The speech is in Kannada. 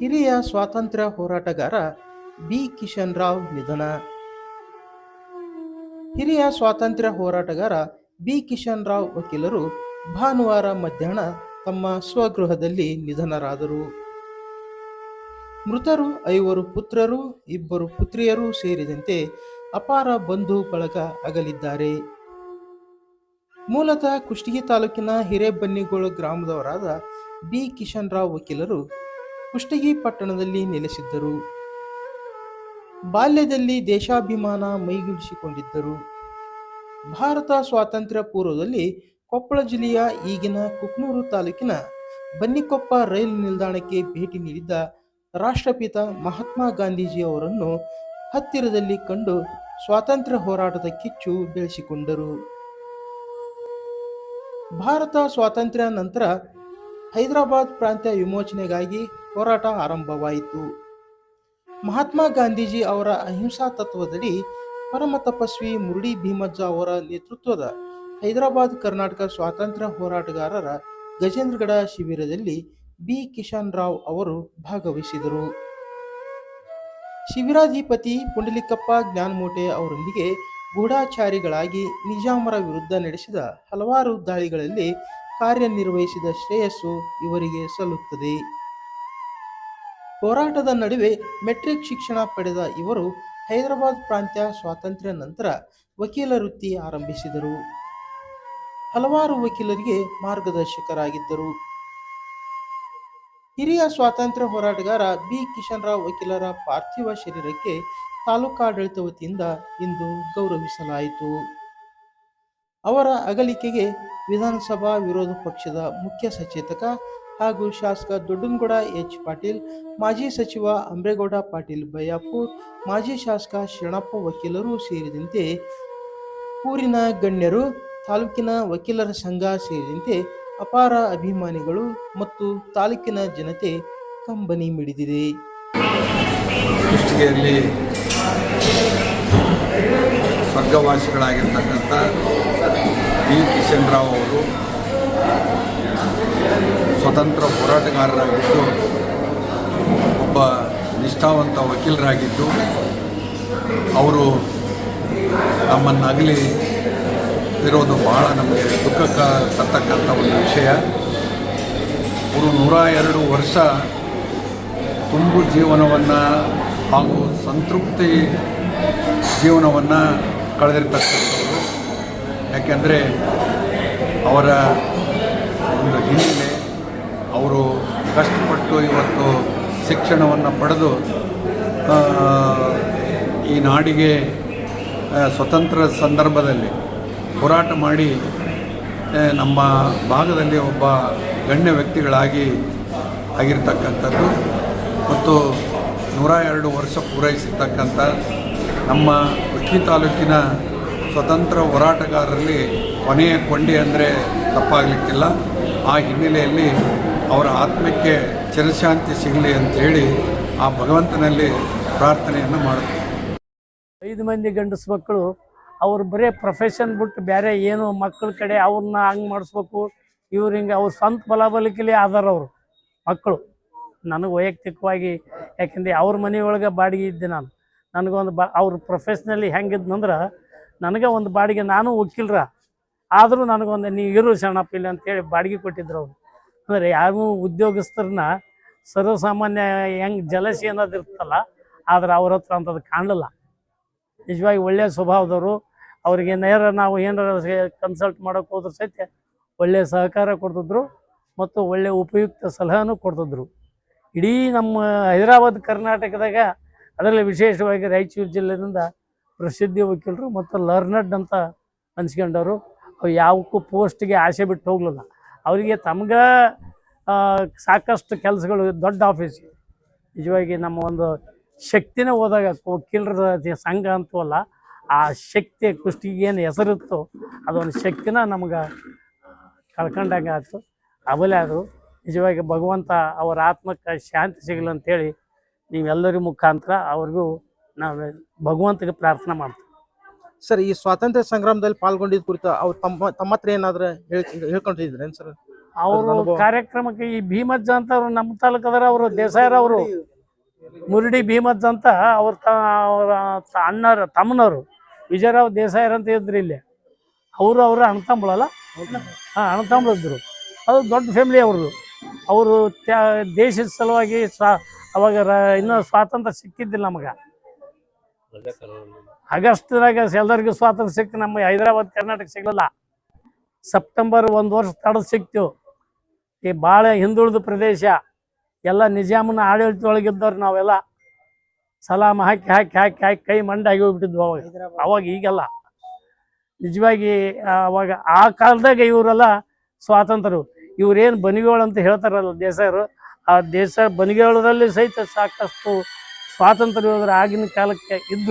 ಹಿರಿಯ ಸ್ವಾತಂತ್ರ್ಯ ಹೋರಾಟಗಾರ ಬಿ. ಕಿಶನ್ ರಾವ್ ನಿಧನ. ಹಿರಿಯ ಸ್ವಾತಂತ್ರ್ಯ ಹೋರಾಟಗಾರ ಬಿ. ಕಿಶನ್ ರಾವ್ ವಕೀಲರು ಭಾನುವಾರ ಮಧ್ಯಾಹ್ನ ತಮ್ಮ ಸ್ವಗೃಹದಲ್ಲಿ ನಿಧನರಾದರು. ಮೃತರು ಐವರು ಪುತ್ರರು, ಇಬ್ಬರು ಪುತ್ರಿಯರು ಸೇರಿದಂತೆ ಅಪಾರ ಬಂಧು ಬಳಗ ಅಗಲಿದ್ದಾರೆ. ಮೂಲತಃ ಕುಷ್ಟಗಿ ತಾಲೂಕಿನ ಹಿರೇಬನ್ನಿಗೋಳು ಗ್ರಾಮದವರಾದ ಬಿ. ಕಿಶನ್ ರಾವ್ ವಕೀಲರು ಕುಷ್ಟಗಿ ಪಟ್ಟಣದಲ್ಲಿ ನೆಲೆಸಿದ್ದರು. ಬಾಲ್ಯದಲ್ಲಿ ದೇಶಾಭಿಮಾನ ಮೈಗೂಡಿಸಿಕೊಂಡಿದ್ದರು. ಭಾರತ ಸ್ವಾತಂತ್ರ್ಯ ಪೂರ್ವದಲ್ಲಿ ಕೊಪ್ಪಳ ಜಿಲ್ಲೆಯ ಈಗಿನ ಕುಕ್ನೂರು ತಾಲೂಕಿನ ಬನ್ನಿಕೊಪ್ಪ ರೈಲು ನಿಲ್ದಾಣಕ್ಕೆ ಭೇಟಿ ನೀಡಿದ್ದ ರಾಷ್ಟ್ರಪಿತ ಮಹಾತ್ಮ ಗಾಂಧೀಜಿ ಅವರನ್ನು ಹತ್ತಿರದಲ್ಲಿ ಕಂಡು ಸ್ವಾತಂತ್ರ್ಯ ಹೋರಾಟದ ಕಿಚ್ಚು ಬೆಳೆಸಿಕೊಂಡರು. ಭಾರತ ಸ್ವಾತಂತ್ರ್ಯ ನಂತರ ಹೈದರಾಬಾದ್ ಪ್ರಾಂತ್ಯ ವಿಮೋಚನೆಗಾಗಿ ಹೋರಾಟ ಆರಂಭವಾಯಿತು. ಮಹಾತ್ಮ ಗಾಂಧೀಜಿ ಅವರ ಅಹಿಂಸಾ ತತ್ವದಡಿ ಪರಮ ತಪಸ್ವಿ ಮುರುಡಿ ಭೀಮಜ್ಜ ಅವರ ನೇತೃತ್ವದ ಹೈದರಾಬಾದ್ ಕರ್ನಾಟಕ ಸ್ವಾತಂತ್ರ್ಯ ಹೋರಾಟಗಾರರ ಗಜೇಂದ್ರಗಡ ಶಿಬಿರದಲ್ಲಿ ಬಿ. ಕಿಶನ್ ರಾವ್ ಅವರು ಭಾಗವಹಿಸಿದರು. ಶಿಬಿರಾಧಿಪತಿ ಪುಂಡಲಿಕಪ್ಪ ಜ್ಞಾನಮೂಟೆ ಅವರೊಂದಿಗೆ ಗೂಢಾಚಾರಿಗಳಾಗಿ ನಿಜಾಮರ ವಿರುದ್ಧ ನಡೆಸಿದ ಹಲವಾರು ದಾಳಿಗಳಲ್ಲಿ ಕಾರ್ಯನಿರ್ವಹಿಸಿದ ಶ್ರೇಯಸ್ಸು ಇವರಿಗೆ ಸಲ್ಲುತ್ತದೆ. ಹೋರಾಟದ ನಡುವೆ ಮೆಟ್ರಿಕ್ ಶಿಕ್ಷಣ ಪಡೆದ ಇವರು ಹೈದರಾಬಾದ್ ಪ್ರಾಂತ್ಯ ಸ್ವಾತಂತ್ರ್ಯ ನಂತರ ವಕೀಲ ವೃತ್ತಿ ಆರಂಭಿಸಿದರು. ಹಲವಾರು ವಕೀಲರಿಗೆ ಮಾರ್ಗದರ್ಶಕರಾಗಿದ್ದರು. ಹಿರಿಯ ಸ್ವಾತಂತ್ರ್ಯ ಹೋರಾಟಗಾರ ಬಿ. ಕಿಶನ್ ರಾವ್ ವಕೀಲರ ಪಾರ್ಥಿವ ಶರೀರಕ್ಕೆ ತಾಲೂಕಾಡಳಿತ ವತಿಯಿಂದ ಇಂದು ಗೌರವಿಸಲಾಯಿತು. ಅವರ ಅಗಲಿಕೆಗೆ ವಿಧಾನಸಭಾ ವಿರೋಧ ಪಕ್ಷದ ಮುಖ್ಯ ಸಚೇತಕ ಹಾಗೂ ಶಾಸಕ ದೊಡ್ಡನಗೌಡ ಎಚ್ ಪಾಟೀಲ್, ಮಾಜಿ ಸಚಿವ ಅಂಬ್ರೇಗೌಡ ಪಾಟೀಲ್ ಬಯ್ಯಾಪುರ್ ಮಾಜಿ ಶಾಸಕ ಶರಣಪ್ಪ ವಕೀಲರು ಸೇರಿದಂತೆ ಊರಿನ ಗಣ್ಯರು, ತಾಲೂಕಿನ ವಕೀಲರ ಸಂಘ ಸೇರಿದಂತೆ ಅಪಾರ ಅಭಿಮಾನಿಗಳು ಮತ್ತು ತಾಲೂಕಿನ ಜನತೆ ಕಂಬನಿ ಮಿಡಿದಿದೆ. ಸ್ವರ್ಗವಾಸಿಗಳಾಗಿರ್ತಕ್ಕಂಥ ಬಿ ಕಿಶನ್ ರಾವ್ ಅವರು ಸ್ವತಂತ್ರ ಹೋರಾಟಗಾರರಾಗಿದ್ದು, ಒಬ್ಬ ನಿಷ್ಠಾವಂತ ವಕೀಲರಾಗಿದ್ದು, ಅವರು ನಮ್ಮನ್ನು ಅಗಲಿ ಇರೋದು ಬಹಳ ನಮಗೆ ದುಃಖಕ್ಕೆ ತರ್ತಕ್ಕಂಥ ಒಂದು ವಿಷಯ. ಅವರು ನೂರ ಎರಡು ವರ್ಷ ತುಂಬು ಜೀವನವನ್ನು ಹಾಗೂ ಸಂತೃಪ್ತಿ ಜೀವನವನ್ನು ಕಳೆದಿರ್ತಕ್ಕಂಥವ್ರು ಯಾಕೆಂದರೆ ಅವರ ಒಂದು ಹಿನ್ನೆಲೆ ಅವರು ಕಷ್ಟಪಟ್ಟು ಇವತ್ತು ಶಿಕ್ಷಣವನ್ನು ಪಡೆದು ಈ ನಾಡಿಗೆ ಸ್ವತಂತ್ರ ಸಂದರ್ಭದಲ್ಲಿ ಹೋರಾಟ ಮಾಡಿ ನಮ್ಮ ಭಾಗದಲ್ಲಿ ಒಬ್ಬ ಗಣ್ಯ ವ್ಯಕ್ತಿಗಳಾಗಿ ಆಗಿರ್ತಕ್ಕಂಥದ್ದು ಮತ್ತು ನೂರ ಎರಡು ವರ್ಷ ಪೂರೈಸಿರ್ತಕ್ಕಂಥ ನಮ್ಮ ಕುಷ್ಟಗಿ ತಾಲೂಕಿನ ಸ್ವತಂತ್ರ ಹೋರಾಟಗಾರರಲ್ಲಿ ಕೊನೆಯ ಕೊಂಡಿ ಅಂದರೆ ತಪ್ಪಾಗಲಿಕ್ಕಿಲ್ಲ. ಆ ಹಿನ್ನೆಲೆಯಲ್ಲಿ ಅವರ ಆತ್ಮಕ್ಕೆ ಚಿರಶಾಂತಿ ಸಿಗಲಿ ಅಂತೇಳಿ ಆ ಭಗವಂತನಲ್ಲಿ ಪ್ರಾರ್ಥನೆಯನ್ನು ಮಾಡುತ್ತೆ ಐದು ಮಂದಿ ಗಂಡಸು ಮಕ್ಕಳು, ಅವ್ರು ಬರೇ ಪ್ರೊಫೆಷನ್ ಬಿಟ್ಟು ಬೇರೆ ಏನು ಮಕ್ಕಳ ಕಡೆ ಅವ್ರನ್ನ ಹಂಗೆ ಮಾಡಿಸ್ಬೇಕು. ಇವ್ರು ಹಿಂಗೆ ಅವ್ರ ಸ್ವಂತ ಬಲಾಬಲಿಕೆಲಿ ಆಧಾರ ಅವರು, ಮಕ್ಕಳು. ನನಗೆ ವೈಯಕ್ತಿಕವಾಗಿ, ಯಾಕೆಂದರೆ ಅವ್ರ ಮನೆಯೊಳಗೆ ಬಾಡಿಗೆ ಇದ್ದೆ ನಾನು. ನನಗೊಂದು ಬಾ, ಅವ್ರ ಪ್ರೊಫೆಷ್ನಲಿ ಹೆಂಗಿದ್ನಂದ್ರೆ ನನಗೆ ಒಂದು ಬಾಡಿಗೆ ನಾನು ಒಕ್ಕಿಲ್ರ ಆದರೂ ನನಗೊಂದು ನೀವು ಇರು ಶರಣಪ್ಪ ಇಲ್ಲಿ ಅಂತೇಳಿ ಬಾಡಿಗೆ ಕೊಟ್ಟಿದ್ರು ಅವರು. ಅಂದರೆ ಯಾರು ಉದ್ಯೋಗಸ್ಥರನ್ನ ಸರ್ವಸಾಮಾನ್ಯ ಹೆಂಗೆ ಜಲಸಿ ಅನ್ನೋದು ಇರ್ತಲ್ಲ, ಆದ್ರೆ ಅವ್ರ ಹತ್ರ ಅಂಥದ್ದು ಕಾಣಲಿಲ್ಲ. ನಿಜವಾಗಿ ಒಳ್ಳೆಯ ಸ್ವಭಾವದವರು. ಅವರಿಗೆ ನೇರ ನಾವು ಏನಾರ ಕನ್ಸಲ್ಟ್ ಮಾಡೋಕೆ ಹೋದ್ರೆ ಸಹಿತ ಒಳ್ಳೆಯ ಸಹಕಾರ ಕೊಡ್ತಿದ್ರು ಮತ್ತು ಒಳ್ಳೆಯ ಉಪಯುಕ್ತ ಸಲಹೆನೂ ಕೊಡ್ತಿದ್ರು. ಇಡೀ ನಮ್ಮ ಹೈದರಾಬಾದ್ ಕರ್ನಾಟಕದಾಗ ಅದರಲ್ಲಿ ವಿಶೇಷವಾಗಿ ರಾಯಚೂರು ಜಿಲ್ಲೆಯಿಂದ ಪ್ರಸಿದ್ಧಿ ವಕೀಲರು ಮತ್ತು ಲರ್ನಡ್ ಅಂತ ಅನ್ಸ್ಕೊಂಡವರು. ಅವು ಯಾವಕ್ಕೂ ಪೋಸ್ಟ್ಗೆ ಆಸೆ ಬಿಟ್ಟು ಹೋಗ್ಲಿಲ್ಲ. ಅವರಿಗೆ ತಮ್ಗೆ ಸಾಕಷ್ಟು ಕೆಲಸಗಳು, ದೊಡ್ಡ ಆಫೀಸ್. ನಿಜವಾಗಿ ನಮ್ಮ ಒಂದು ಶಕ್ತಿನೇ ಹೋದಾಗ ವಕೀಲರ ಸಂಘ ಅಂತವಲ್ಲ, ಆ ಶಕ್ತಿ ಕುಷ್ಟಿಗೆ ಏನು ಹೆಸರಿತ್ತು ಅದೊಂದು ಶಕ್ತಿನ ನಮ್ಗೆ ಕಳ್ಕೊಂಡಂಗೆ ಆಯಿತು ಆಮೇಲೆ ಅದು ನಿಜವಾಗಿ ಭಗವಂತ ಅವರ ಆತ್ಮಕ್ಕೆ ಶಾಂತಿ ಸಿಗಲಿ ಅಂತೇಳಿ ನೀವೆಲ್ಲರ ಮುಖಾಂತರ ಅವ್ರಿಗೂ ನಾವು ಭಗವಂತಗೆ ಪ್ರಾರ್ಥನೆ ಮಾಡ್ತೀವಿ. ಸರ್ ಈ ಸ್ವಾತಂತ್ರ್ಯ ಸಂಗ್ರಾಮದಲ್ಲಿ ಪಾಲ್ಗೊಂಡಿದ್ದ ಕುರಿತು ಅವ್ರು ತಮ್ಮ ತಮ್ಮ ಹತ್ರ ಏನಾದ್ರು ಹೇಳ್ಕೊಂಡಿದ್ರೆ ಹೇಳ್ಕೊಂಡಿದ್ರೇನು ಸರ್? ಅವರು ಕಾರ್ಯಕ್ರಮಕ್ಕೆ ಈ ಭೀಮಜ್ಜ ಅಂತ ಅವ್ರು ನಮ್ಮ ತಾಲೂಕದಾರ ಅವರು ದೇಸಾಯರವರು ಮುರುಡಿ ಭೀಮಜ್ಜ ಅಂತ ಅವ್ರ ಅವರ ಅಣ್ಣರ ತಮ್ಮನವರು ವಿಜಯರಾವ್ ದೇಸಾಯರ್ ಅಂತ ಇದ್ರು ಇಲ್ಲಿ. ಅವರು ಅವರ ಅಣ್ತಂಬಳಲ್ಲ ಹಾಂ ಅಣ್ಣ ತಂಬಳಿದ್ರು ಅದು ದೊಡ್ಡ ಫ್ಯಾಮಿಲಿ ಅವ್ರದ್ದು. ಅವರು ತ್ಯಾ ದೇಶದ ಸಲುವಾಗಿ ಸ್ವಾ ಅವಾಗ ಇನ್ನೂ ಸ್ವಾತಂತ್ರ್ಯ ಸಿಕ್ಕಿದ್ದಿಲ್ಲ ನಮಗೆ. ಆಗಸ್ಟ್ದಾಗ ಎಲ್ಲರಿಗೂ ಸ್ವಾತಂತ್ರ್ಯ ಸಿಕ್ತು ನಮ್ಮ ಹೈದರಾಬಾದ್ ಕರ್ನಾಟಕ ಸಿಗಲಿಲ್ಲ. ಸೆಪ್ಟೆಂಬರ್ ಒಂದು ವರ್ಷ ತಡೆದು ಸಿಕ್ತು. ಈ ಭಾಳ ಹಿಂದುಳಿದ ಪ್ರದೇಶ ಎಲ್ಲ ನಿಜಾಮನ ಆಡಳಿತದೊಳಗಿದ್ದವ್ರು ನಾವೆಲ್ಲ. ಸಲಾಮ್ ಹಾಕಿ ಹಾಕಿ ಹಾಕಿ ಹಾಕಿ ಕೈ ಆಗಿ ಹೋಗ್ಬಿಟ್ಟಿದ್ವು ಅವಾಗ. ಅವಾಗ ಈಗೆಲ್ಲ. ನಿಜವಾಗಿ ಅವಾಗ ಆ ಕಾಲದಾಗ ಇವರೆಲ್ಲ ಸ್ವಾತಂತ್ರ್ಯ ಇವ್ರೇನು ಬನಿಗೋಳು ಅಂತ ಹೇಳ್ತಾರಲ್ಲ ದೇಸಾಯರು ಆ ದೇಶ ಬನಿಗೋಳದಲ್ಲಿ ಸಹಿತ ಸಾಕಷ್ಟು ಸ್ವಾತಂತ್ರ್ಯ ಆಗಿನ ಕಾಲಕ್ಕೆ ಇದ್ರು.